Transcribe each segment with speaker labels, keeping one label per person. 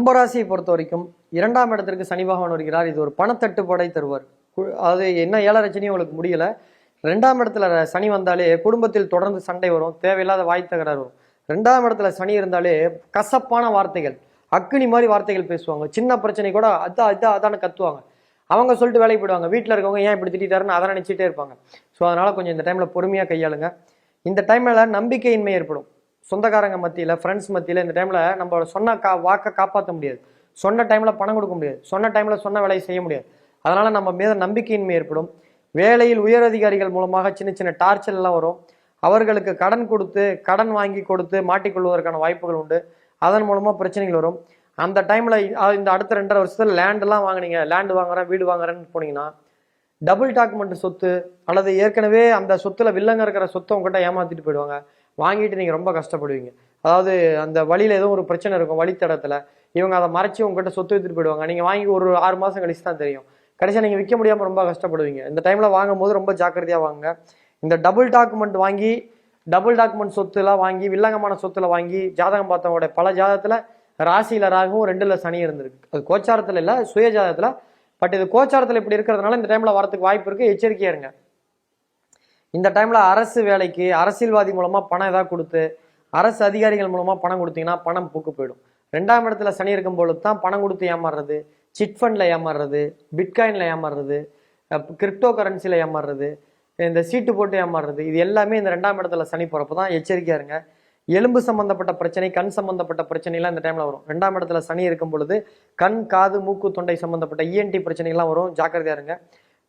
Speaker 1: கும்பராசியை பொறுத்த வரைக்கும் இரண்டாம் இடத்திற்கு சனி பகவான் வருகிறார். இது ஒரு பணத்தட்டுப்பாடை தருவார். கு- அது என்ன ஏழரச்சனையும் உங்களுக்கு முடியல. ரெண்டாம் இடத்துல சனி வந்தாலே குடும்பத்தில் தொடர்ந்து சண்டை வரும். தேவையில்லாத வாய் தகராறு வரும். ரெண்டாம் இடத்துல சனி இருந்தாலே கசப்பான வார்த்தைகள் அக்னி மாதிரி வார்த்தைகள் பேசுவாங்க. சின்ன பிரச்சனை கூட அதான் அதான் அதான்னு கத்துவாங்க. அவங்க சொல்லிட்டு வேலைக்கு போயிடுவாங்க. வீட்டில் இருக்கவங்க ஏன் இப்படி திட்டாருன்னு அதை நினச்சிட்டே இருப்பாங்க. ஸோ அதனால் கொஞ்சம் இந்த டைமில் பொறுமையாக கையாளுங்க. இந்த டைமில் நம்பிக்கையின்மை ஏற்படும். சொந்தக்காரங்க மத்தியில் ஃப்ரெண்ட்ஸ் மத்தியில் இந்த டைமில் நம்ம சொன்ன கா வாக்கை காப்பாற்ற முடியாது. சொன்ன டைமில் பணம் கொடுக்க முடியாது. சொன்ன டைமில் சொன்ன வேலையை செய்ய முடியாது. அதனால் நம்ம மீது நம்பிக்கையின்மை ஏற்படும். வேலையில் உயர் அதிகாரிகள் மூலமாக சின்ன சின்ன டார்ச்சர் எல்லாம் வரும். அவர்களுக்கு கடன் கொடுத்து கடன் வாங்கி கொடுத்து மாட்டிக்கொள்வதற்கான வாய்ப்புகள் உண்டு. அதன் மூலமாக பிரச்சனைகள் வரும். அந்த டைமில் இந்த அடுத்த ரெண்டரை வருஷத்தில் லேண்டெல்லாம் வாங்குனீங்க. லேண்ட் வாங்குறேன் வீடு வாங்குறேன்னு போனீங்கன்னா டபுள் டாக்குமெண்ட் சொத்து அல்லது ஏற்கனவே அந்த சொத்துல வில்லங்க இருக்கிற சொத்தை உங்ககிட்ட ஏமாற்றிட்டு போயிடுவாங்க. வாங்கிட்டு நீங்கள் ரொம்ப கஷ்டப்படுவீங்க. அதாவது அந்த வழியில் ஏதோ ஒரு பிரச்சனை இருக்கும் வழித்தடத்தில். இவங்க அதை மறைச்சி உங்ககிட்ட சொத்து வித்துட்டு போயிடுவாங்க. நீங்கள் வாங்கி ஒரு ஆறு மாதம் கழிச்சு தான் தெரியும். கடைசியாக நீங்கள் விற்க முடியாமல் ரொம்ப கஷ்டப்படுவீங்க. இந்த டைமில் வாங்கும்போது ரொம்ப ஜாக்கிரதையாக வாங்குங்க. இந்த டபுள் டாக்குமெண்ட் வாங்கி டபுள் டாக்குமெண்ட் சொத்துலாம் வாங்கி வில்லங்கமான சொத்துல வாங்கி ஜாதகம் பார்த்தவங்களோட பல ஜாதகத்தில் ராசியில் ராகவும் ரெண்டுல சனி இருந்திருக்கு. அது கோச்சாரத்தில் இல்லை சுய ஜாதகத்தில் பட் இது கோச்சாரத்தில் இப்படி இருக்கிறதுனால இந்த டைமில் வரதுக்கு வாய்ப்பு இருக்குது எச்சரிக்கையாக இருங்க. இந்த டைமில் அரசு வேலைக்கு அரசியல்வாதி மூலமாக பணம் ஏதாவது கொடுத்து அரசு அதிகாரிகள் மூலமாக பணம் கொடுத்தீங்கன்னா பணம் பூக்கு போயிடும். ரெண்டாம் இடத்துல சனி இருக்கும் பொழுது தான் பணம் கொடுத்து ஏமாறுறது சிட் ஃபண்டில் ஏமாறுறது பிட்காயின்ல ஏமாறுறது கிரிப்டோ கரன்சியில் ஏமாறுறது இந்த சீட்டு போட்டு ஏமாறுறது இது எல்லாமே இந்த ரெண்டாம் இடத்துல சனி போகிறப்ப தான் எச்சரிக்கையாக இருங்க. எலும்பு சம்பந்தப்பட்ட பிரச்சனை கண் சம்பந்தப்பட்ட பிரச்சனைலாம் இந்த டைமில் வரும். ரெண்டாம் இடத்துல சனி இருக்கும் பொழுது கண் காது மூக்கு தொண்டை சம்பந்தப்பட்ட இஎன்டி பிரச்சனைகள்லாம் வரும். ஜாக்கிரதையாக இருங்க.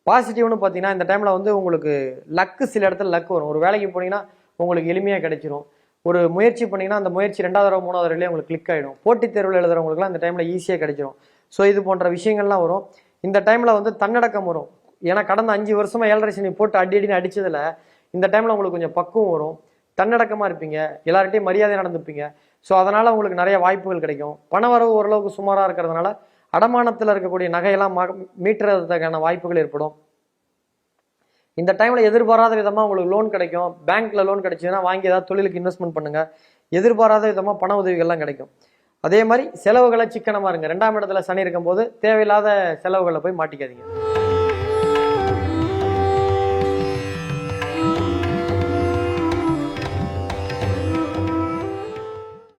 Speaker 1: பாசிட்டிவ்னு பார்த்தீங்கன்னா இந்த டைமில் வந்து உங்களுக்கு லக்கு சில இடத்துல லக் வரும். ஒரு வேலைக்கு போனீங்கன்னா உங்களுக்கு எளிமையாக கிடைச்சிரும். ஒரு முயற்சி பண்ணீங்கன்னா அந்த முயற்சி ரெண்டாவது தடவை மூணாவது தடவையிலே உங்களுக்கு கிளிக் ஆகிடும் போட்டித் தேர்வில் எழுதுறவங்களுக்குலாம் இந்த டைமில் ஈஸியாக கிடைச்சிரும். ஸோ இது போன்ற விஷயங்கள்லாம் வரும். இந்த டைமில் வந்து தன்னடக்கம் வரும். ஏன்னா கடந்த அஞ்சு வருஷமாக ஏழரை சனி போட்டு அடி அடின்னு அடித்ததில் இந்த டைமில் உங்களுக்கு கொஞ்சம் பக்குவம் வரும். தன்னடக்கமாக இருப்பீங்க. எல்லார்ட்டையும் மரியாதை நடந்துப்பீங்க. ஸோ அதனால் உங்களுக்கு நிறைய வாய்ப்புகள் கிடைக்கும். பண வரவு ஓரளவுக்கு சுமாராக இருக்கிறதுனால அடமானத்தில் இருக்கக்கூடிய நகையெல்லாம் ம- மீட்டுறதுக்கான வாய்ப்புகள் ஏற்படும். இந்த டைமில் எதிர்பாராத விதமாக உங்களுக்கு லோன் கிடைக்கும். பேங்க்கில் லோன் கிடைச்சதுன்னா வாங்கி ஏதாவது தொழிலுக்கு இன்வெஸ்ட்மெண்ட் பண்ணுங்க. எதிர்பாராத விதமாக பண உதவிகள்லாம் கிடைக்கும். அதே மாதிரி செலவுகளை சிக்கனமாக இருங்க. ரெண்டாம் இடத்துல சனி இருக்கும்போது தேவையில்லாத செலவுகளை போய் மாட்டிக்காதீங்க.